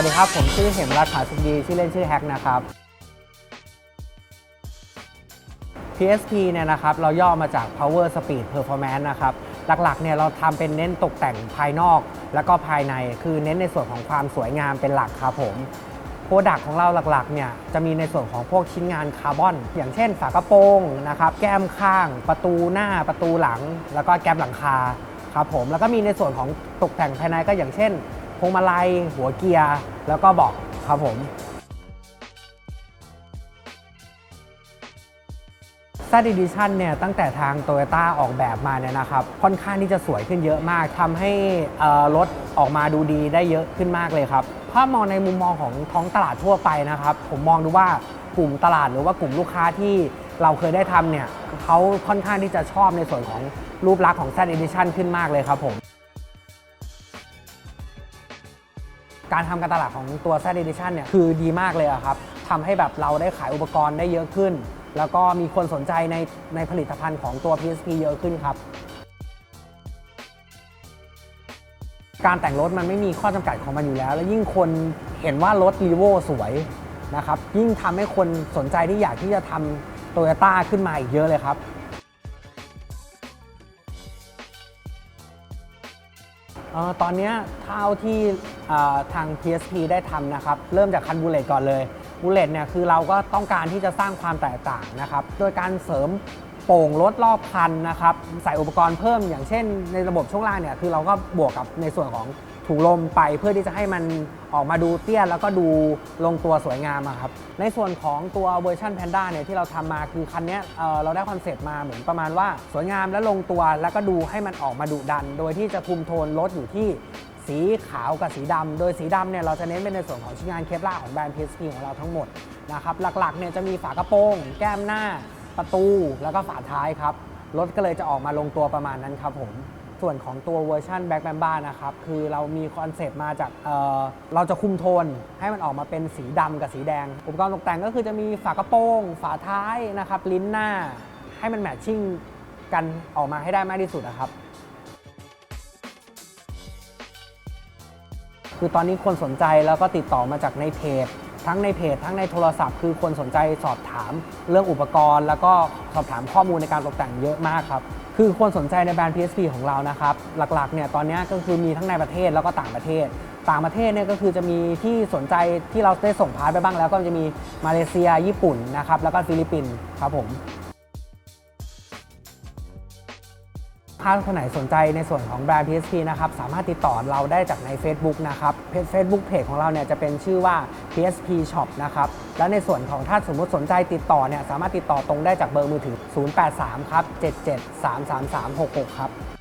วัสดีครับ ผมชื่อเหมรัฐผาสุดีชื่อเล่นชื่อแฮกนะครับ PSP เนี่ยนะครับเราย่อมาจาก Power Speed Performance นะครับ หลักๆเนี่ยเราทำเป็นเน้นตกแต่งภายนอก แล้วก็ภายในคือเน้นในส่วนของความสวยงามเป็นหลักครับผมโปรดักของเราหลักๆเนี่ยจะมีในส่วนของพวกชิ้นงานคาร์บอน อย่างเช่นฝากระโปรงนะครับแก้มข้าง ประตูหน้าประตูหลัง แล้วก็แก้มหลังคาครับผมแล้วก็มีในส่วนของตกแต่งภายในก็อย่างเช่น พวงมาลัย หัวเกียร์แล้วก็เบอกครับผม z Edition เนี่ยตั้งแต่ทาง Toyota ออกแบบมาเนี่ยนะครับ ค่อนข้างที่จะสวยขึ้นเยอะมากทำให้รถออกมาดูดีได้เยอะขึ้นมากเลยครับถ้ามองในมุมมองของท้องตลาดทั่วไปนะครับ ผมมองดูว่ากลุ่มตลาดหรือว่ากลุ่มลูกค้าที่เราเคยได้ทำเนี่ยเขาค่อนข้างที่จะชอบในส่วนของรูปลักษณ์ของ Z Edition ขึ้นมากเลยครับผม การทำการตลาดของตัว Z Edition เนี่ยคือดีมากเลยอะครับทำให้แบบเราได้ขายอุปกรณ์ได้เยอะขึ้น แล้วก็มีคนสนใจในในผลิตภัณฑ์ของตัว PSP เยอะขึ้นครับ การแต่งรถมันไม่มีข้อจำกัดของมันอยู่แล้ว แล้วยิ่งคนเห็นว่ารถ r ีโวสวยนะครับยิ่งทำให้คนสนใจที่อยากที่จะทำโตโยต้าขึ้นมาอีกเยอะเลยครับ ออตอนนี้เท่าที่ทาง PSP ได้ทำนะครับ เริ่มจากคันบูเลตก่อนเลยบูเลตเนี่ยคือเราก็ต้องการที่จะสร้างความแตกต่างนะครับ โดยการเสริมโป่งรถรอบคันนะครับ ใส่อุปกรณ์เพิ่มอย่างเช่นในระบบช่วงล่างเนี่ยคือเราก็บวกกับในส่วนของ ถุงลมไปเพื่อที่จะให้มันออกมาดูเตี้ยแล้วก็ดูลงตัวสวยงามครับ ในส่วนของตัวเวอร์ชัน Panda เนี่ยที่เราทำมาคือคันนี้เเราได้คอนเซปต์มาเหมือนประมาณว่าสวยงามและลงตัวแล้วก็ดูให้มันออกมาดุดัน โดยที่จะคุมโทนรถอยู่ที่สีขาวกับสีดำโดยสีดำเนี่ยเราจะเน้นเป็นในส่วนของชิ้นงานเคปลาร์ของแบรนด์ PSP ของเราทั้งหมดนะครับหลักๆเนี่ยจะมีฝากระโปรงแก้มหน้า ประตูแล้วก็ฝาท้ายครับรถก็เลยจะออกมาลงตัวประมาณนั้นครับผม ส่วนของตัวเวอร์ชันแบ็ k แบมบ้านะครับ คือเรามีคอนเซปต์มาจากเเราจะคุมโทนให้มันออกมาเป็นสีดำกับสีแดง อุปกรณ์ตกแต่งก็คือจะมีฝากระโปรง ฝาท้ายนะครับ ลิ้นหน้า ให้มันแมทชิ่งกันออกมาให้ได้มากที่สุดนะครับคือตอนนี้คนสนใจแล้วก็ติดต่อมาจากในเพจ ทั้งในเพจ ทั้งในโทรศัพท์ คือคนสนใจสอบถามเรื่องอุปกรณ์ แล้วก็สอบถามข้อมูลในการตกแต่งเยอะมากครับ คือคนสนใจในแบรนด์ PSP ของเรานะครับ หลักๆเนี่ยตอนนี้ก็คือมีทั้งในประเทศแล้วก็ต่างประเทศ ต่างประเทศเนี่ยก็คือจะมีที่สนใจที่เราได้ส่งพาร์ทไปบ้างแล้วก็จะมีมาเลเซียญี่ปุ่นนะครับแล้วก็ฟิลิปปินส์ครับผม ถ้าคนไหนสนใจในส่วนของแบรนด์ PSP นะครับสามารถติดต่อเราได้จากใน Facebook นะครับเฟซบุ๊กเพจของเราเนี่ยจะเป็นชื่อว่า PSP Shop นะครับและในส่วนของถ้าสมมติสนใจติดต่อเนี่ยสามารถติดต่อตรงได้จากเบอร์มือถือ 083 ครับ 77 333 66 ครับ